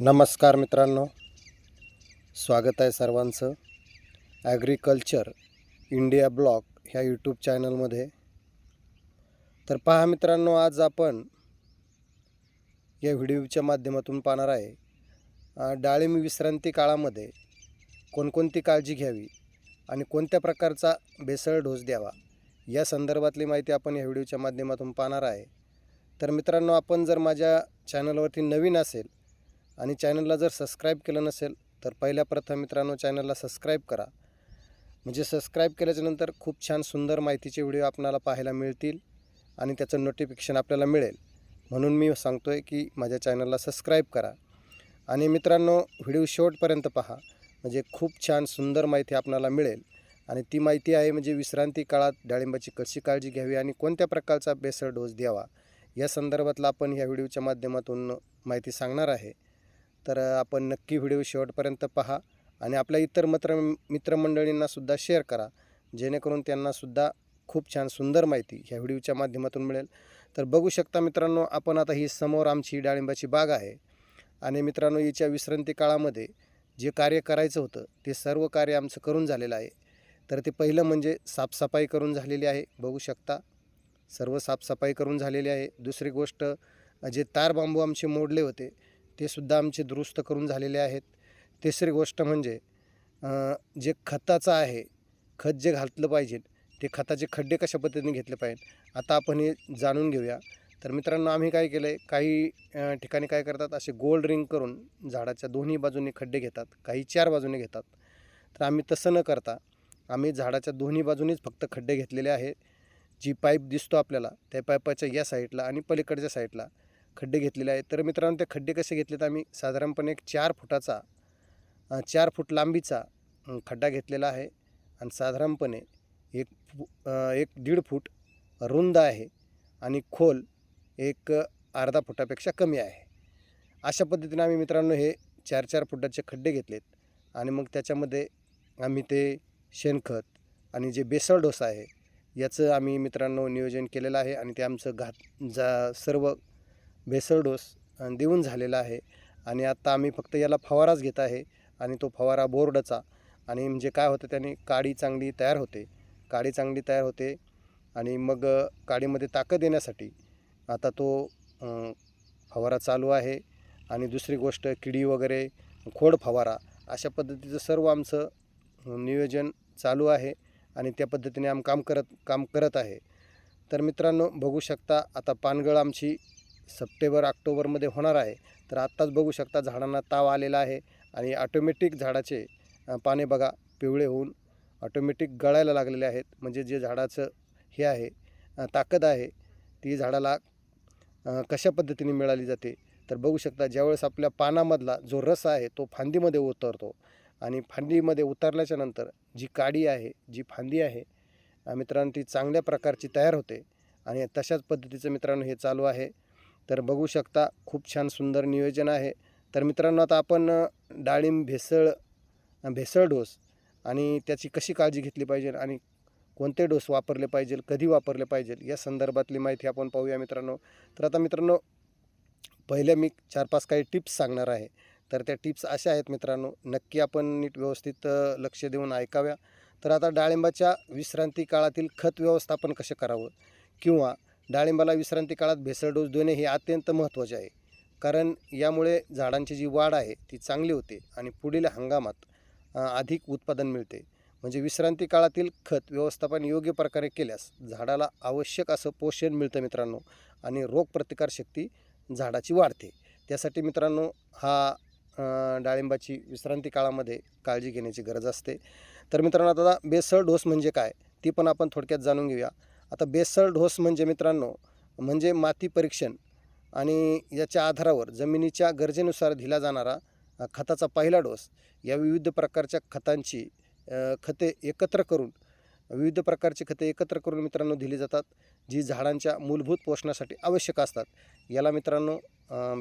नमस्कार मित्रांनो. स्वागत आहे सर्वांचं. ॲग्रिकल्चर इंडिया ब्लॉग ह्या यूट्यूब चॅनलमध्ये तर पहा मित्रांनो आज आपण या व्हिडिओच्या माध्यमातून पाहणार आहे डाळिंब विश्रांती काळामध्ये कोणकोणती काळजी घ्यावी आणि कोणत्या प्रकारचा बेसळ डोस द्यावा या संदर्भातली माहिती आपण या व्हिडिओच्या माध्यमातून पाहणार आहे. तर मित्रांनो आपण जर माझ्या चॅनलवरती नवीन असेल आणि चॅनलला जर सबस्क्राईब केलं नसेल तर पहिल्या प्रथम मित्रांनो चॅनलला सबस्क्राईब करा. म्हणजे सबस्क्राईब केल्याच्यानंतर खूप छान सुंदर माहितीचे व्हिडिओ आपणाला पाहायला मिळतील आणि त्याचं नोटिफिकेशन आपल्याला मिळेल. म्हणून मी सांगतो आहे की माझ्या चॅनलला सबस्क्राईब करा. आणि मित्रांनो व्हिडिओ शेवटपर्यंत पहा. म्हणजे खूप छान सुंदर माहिती आपणाला मिळेल. आणि ती माहिती आहे म्हणजे विश्रांती काळात डाळिंबाची कशी काळजी घ्यावी आणि कोणत्या प्रकारचा बेसळ डोस द्यावा? या संदर्भातला आपण ह्या व्हिडिओच्या माध्यमातून माहिती सांगणार आहे. तर आपण नक्की व्हिडिओ शेवटपर्यंत पहा आणि आपल्या इतर मित्र मित्रमंडळींनासुद्धा शेअर करा जेणेकरून त्यांनासुद्धा खूप छान सुंदर माहिती ह्या व्हिडिओच्या माध्यमातून मिळेल. तर बघू शकता मित्रांनो आपण आता ही समोर आमची डाळिंबाची बाग आहे आणि मित्रांनो हिच्या विश्रांती काळामध्ये जे कार्य करायचं होतं ते सर्व कार्य आमचं करून झालेलं आहे. तर ते पहिलं म्हणजे साफसफाई करून झालेली आहे. बघू शकता सर्व साफसफाई करून झालेली आहे. दुसरी गोष्ट जे तार बांबू आमचे मोडले होते ते सुद्धा आमचे दुरुस्त करून झालेले आहेत. तिसरी गोष्ट म्हणजे जे खताचं आहे खत जे घातलं पाहिजे ते खताचे खड्डे कशा पद्धतीने घेतले पाहिजे आता आपण हे जाणून घेऊया. तर मित्रांनो आम्ही काय केलं आहे काही ठिकाणी काय करतात असे गोल रिंग करून झाडाच्या दोन्ही बाजूने खड्डे घेतात काही चार बाजूने घेतात. तर आम्ही तसं न करता आम्ही झाडाच्या दोन्ही बाजूनीच फक्त खड्डे घेतलेले आहे. जी पाईप दिसतो आपल्याला त्या पाईपाच्या या साईडला आणि पलीकडच्या साईडला खड्डे घेतलेले आहेत. तर मित्रांनो ते खड्डे कसे घेतलेत आम्ही? साधारणपणे एक चार फुटाचा चार फूट लांबीचा खड्डा घेतलेला आहे. आणि साधारणपणे एक फु- एक दीड फूट रुंद आहे आणि खोल एक अर्धा फुटापेक्षा कमी आहे. अशा पद्धतीने आम्ही मित्रांनो हे चार चार फुटाचे खड्डे घेतलेत. आणि मग त्याच्यामध्ये आम्ही ते शेणखत आणि जे बेसळ डोसा आहे याचं आम्ही मित्रांनो नियोजन केलेलं आहे. आणि ते आमचं घात जा सर्व भेसळ डोस देऊन झालेला आहे. आणि आत्ता आम्ही फक्त याला फवाराच घेत आहे आणि तो फवारा बोर्डचा. आणि म्हणजे काय होतं त्याने काडी चांगली तयार होते. काडी चांगली तयार होते आणि मग काडीमध्ये ताकद येण्यासाठी आता तो फवारा चालू आहे. आणि दुसरी गोष्ट किडी वगैरे खोड फवारा अशा पद्धतीचं सर्व आमचं नियोजन चालू आहे आणि त्या पद्धतीने आम काम करत काम करत आहे. तर मित्रांनो बघू शकता आता पानगळ आमची सप्टेंबर ऑक्टोबरमध्ये होणार आहे. तर आत्ताच बघू शकता झाडांना ताव आलेला आहे आणि ऑटोमॅटिक झाडाचे पाने बघा पिवळे होऊन ऑटोमॅटिक गळायला लागलेले आहेत. म्हणजे जे झाडाचं हे आहे ताकद आहे ती झाडाला कशा पद्धतीने मिळाली जाते? तर बघू शकता ज्यावेळेस आपल्या पानामधला जो रस आहे तो फांदीमध्ये उतरतो. आणि फांदीमध्ये उतरल्याच्या नंतर जी काडी आहे जी फांदी आहे मित्रांनो ती चांगल्या प्रकारची तयार होते. आणि तशाच पद्धतीचं मित्रांनो हे चालू आहे. तर बघू शकता खूप छान सुंदर नियोजन आहे. तर मित्रांनो आता आपण डाळिंब भेसळ भेसळ डोस आणि त्याची कशी काळजी घेतली पाहिजे आणि कोणते डोस वापरले पाहिजे कधी वापरले पाहिजे या संदर्भातली माहिती आपण पाहूया मित्रांनो. तर आता मित्रांनो पहिल्या मी चार पाच काही टिप्स सांगणार आहे. तर त्या टिप्स अशा आहेत मित्रांनो नक्की आपण नीट व्यवस्थित लक्ष देऊन ऐकाव्या. तर आता डाळिंबाच्या विश्रांती काळातील खत व्यवस्थापन कसं करावं किंवा डाळिंबाला विश्रांती काळात भेसळ डोस देणे हे अत्यंत महत्त्वाचे आहे. कारण यामुळे झाडांची जी वाढ आहे ती चांगली होते आणि पुढील हंगामात अधिक उत्पादन मिळते. म्हणजे विश्रांती काळातील खत व्यवस्थापन योग्य प्रकारे केल्यास झाडाला आवश्यक असं पोषण मिळतं मित्रांनो आणि रोगप्रतिकारशक्ती झाडाची वाढते. त्यासाठी मित्रांनो हा डाळिंबाची विश्रांती काळामध्ये काळजी घेण्याची गरज असते. तर मित्रांनो आता बेसळ डोस म्हणजे काय? ती पण आपण थोडक्यात जाणून घेऊया. आता बेसळ डोस म्हणजे मित्रांनो म्हणजे माती परीक्षण. आणि याच्या आधारावर जमिनीच्या गरजेनुसार दिला जाणारा खताचा पहिला डोस या विविध प्रकारच्या खतांची खते एकत्र करून विविध प्रकारची खते एकत्र करून मित्रांनो दिली जातात जी झाडांच्या मूलभूत पोषणासाठी आवश्यक असतात. याला मित्रांनो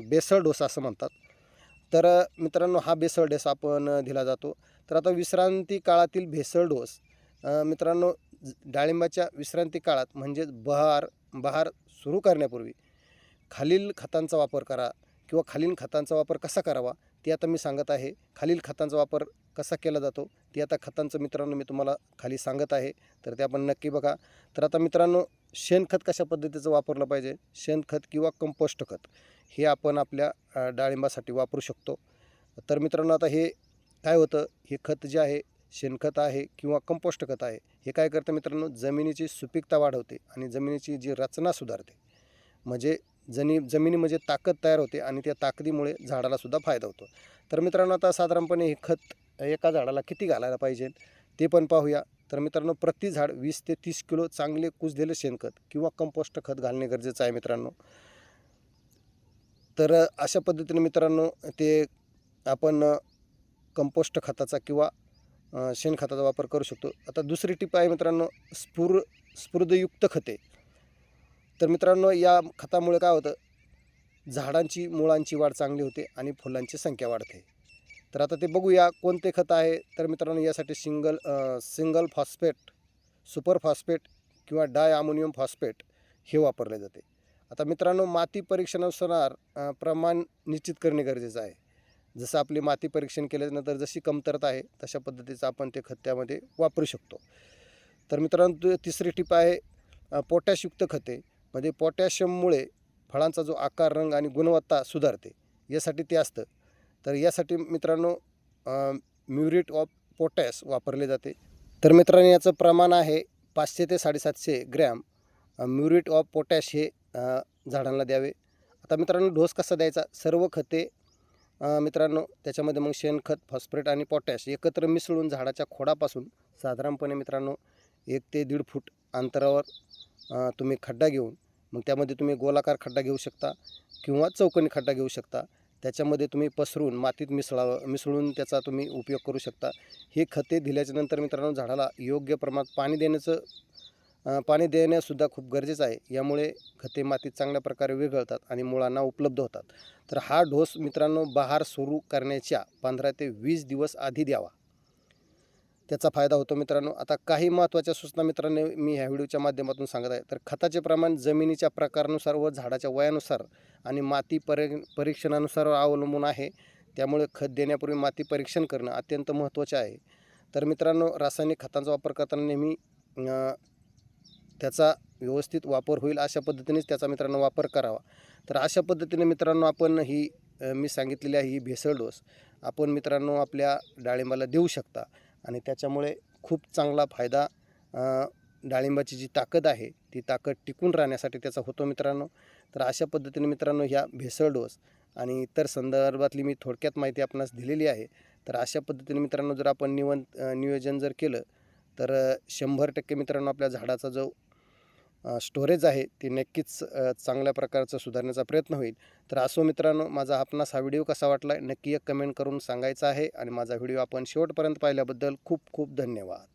बेसळ डोस असं म्हणतात. तर मित्रांनो हा बेसळ डोस आपण दिला जातो. तर आता विश्रांती काळातील भेसळ डोस मित्रांनो डाळिंबाच्या विश्रांती काळात म्हणजेच बहार बहार सुरू करण्यापूर्वी खालील खतांचा वापर करा किंवा खालील खतांचा वापर कसा करावा ते आता मी सांगत आहे. खालील खतांचा वापर कसा केला जातो ते आता खतांचं मित्रांनो मी तुम्हाला खाली सांगत आहे. तर ते आपण नक्की बघा. तर आता मित्रांनो शेणखत कशा पद्धतीचं वापरलं पाहिजे? शेणखत किंवा कंपोस्ट खत हे आपण आपल्या डाळिंबासाठी वापरू शकतो. तर मित्रांनो आता हे काय होतं? हे खत जे आहे शेणखत आहे किंवा कंपोस्ट खत आहे हे काय करतं मित्रांनो? जमिनीची सुपीकता वाढवते आणि जमिनीची जी रचना सुधारते. म्हणजे जनी जमिनी म्हणजे ताकद तयार होते आणि त्या ताकदीमुळे झाडालासुद्धा फायदा होतो. तर मित्रांनो आता साधारणपणे हे खत एका झाडाला किती घालायला पाहिजे? ते पण पाहूया. तर मित्रांनो प्रति झाड वीस ते तीस किलो चांगले कुजलेले शेणखत किंवा कंपोस्ट खत घालणे गरजेचं आहे मित्रांनो. तर अशा पद्धतीने मित्रांनो ते आपण कंपोस्ट खताचा किंवा शेणखताचा वापर करू शकतो. आता दुसरी टीप आहे मित्रांनो स्फुर स्फुर्दयुक्त खते. तर मित्रांनो या खतामुळे काय होतं? झाडांची मुळांची वाढ चांगली होते आणि फुलांची संख्या वाढते. तर आता ते बघूया कोणते खत आहे? तर मित्रांनो यासाठी single single phosphate super phosphate किंवा डाय अमोनियम फॉस्फेट हे वापरले जाते. आता मित्रांनो माती परीक्षणानुसार प्रमाण निश्चित करणे गरजेचं आहे. जसं आपली माती परीक्षण केल्यानंतर जशी कमतरता आहे तशा पद्धतीचं आपण ते खत त्यामध्ये वापरू शकतो. तर मित्रांनो तिसरी टीप आहे पोटॅशयुक्त खते. म्हणजे पोटॅशियममुळे फळांचा जो आकार रंग आणि गुणवत्ता सुधारते. यासाठी ते असतं. तर यासाठी मित्रांनो म्युरेट ऑफ पोटॅश वापरले जाते. तर मित्रांनो याचं प्रमाण आहे पाचशे ते साडेसातशे ग्रॅम. म्युरेट ऑफ पोटॅश हे झाडांना द्यावे. आता मित्रांनो डोस कसा द्यायचा? सर्व खते मित्रांनो त्याच्यामध्ये मग शेणखत फॉस्फरेट आणि पोटॅश एकत्र मिसळून झाडाच्या खोडापासून साधारणपणे मित्रांनो एक ते दीड फूट अंतरावर तुम्ही खड्डा घेऊन मग त्यामध्ये तुम्ही गोलाकार खड्डा घेऊ शकता किंवा चौकणी खड्डा घेऊ शकता. त्याच्यामध्ये तुम्ही पसरून मातीत मिसळावं मिसळून त्याचा तुम्ही उपयोग करू शकता. हे खते दिल्याच्यानंतर मित्रांनो झाडाला योग्य प्रमाणात पाणी देण्याचं पाणी देण्यासुद्धा खूप गरजेचं आहे. यामुळे खते मातीत चांगल्या प्रकारे विघळतात आणि मुळांना उपलब्ध होतात. तर हा डोस मित्रांनो बहार सुरू करण्याच्या पंधरा ते वीस दिवस आधी द्यावा. त्याचा फायदा होतो मित्रांनो. आता काही महत्त्वाच्या सूचना मित्रांनो मी ह्या व्हिडिओच्या माध्यमातून सांगत आहे. तर खताचे प्रमाण जमिनीच्या प्रकारानुसार व झाडाच्या वयानुसार आणि माती परी परीक्षणानुसार अवलंबून आहे. त्यामुळे खत देण्यापूर्वी माती परीक्षण करणं अत्यंत महत्त्वाचे आहे. तर मित्रांनो रासायनिक खतांचा वापर करताना नेहमी त्याचा व्यवस्थित वापर होईल अशा पद्धतीनेच त्याचा मित्रांनो वापर करावा. तर अशा पद्धतीने मित्रांनो आपण ही मी सांगितलेली आहे ही भेसळ डोस आपण मित्रांनो आपल्या डाळिंबाला देऊ शकता. आणि त्याच्यामुळे खूप चांगला फायदा डाळिंबाची जी ताकद आहे ती ताकद टिकून राहण्यासाठी त्याचा होतो मित्रांनो. तर अशा पद्धतीने मित्रांनो ह्या भेसळ डोस आणि इतर संदर्भातली मी थोडक्यात माहिती आपणास दिलेली आहे. तर अशा पद्धतीने मित्रांनो जर आपण निवन नियोजन जर केलं तर शंभर टक्के मित्रांनो आपल्या झाडाचा जो स्टोरेज आहे ती नक्कीच चांगल्या प्रकारचं सुधारण्याचा प्रयत्न होईल. तर असो मित्रांनो माझा आपणास हा व्हिडिओ कसा वाटला नक्की एक कमेंट करून सांगायचा आहे. आणि माझा व्हिडिओ आपण शेवटपर्यंत पाहिल्याबद्दल खूप खूप धन्यवाद.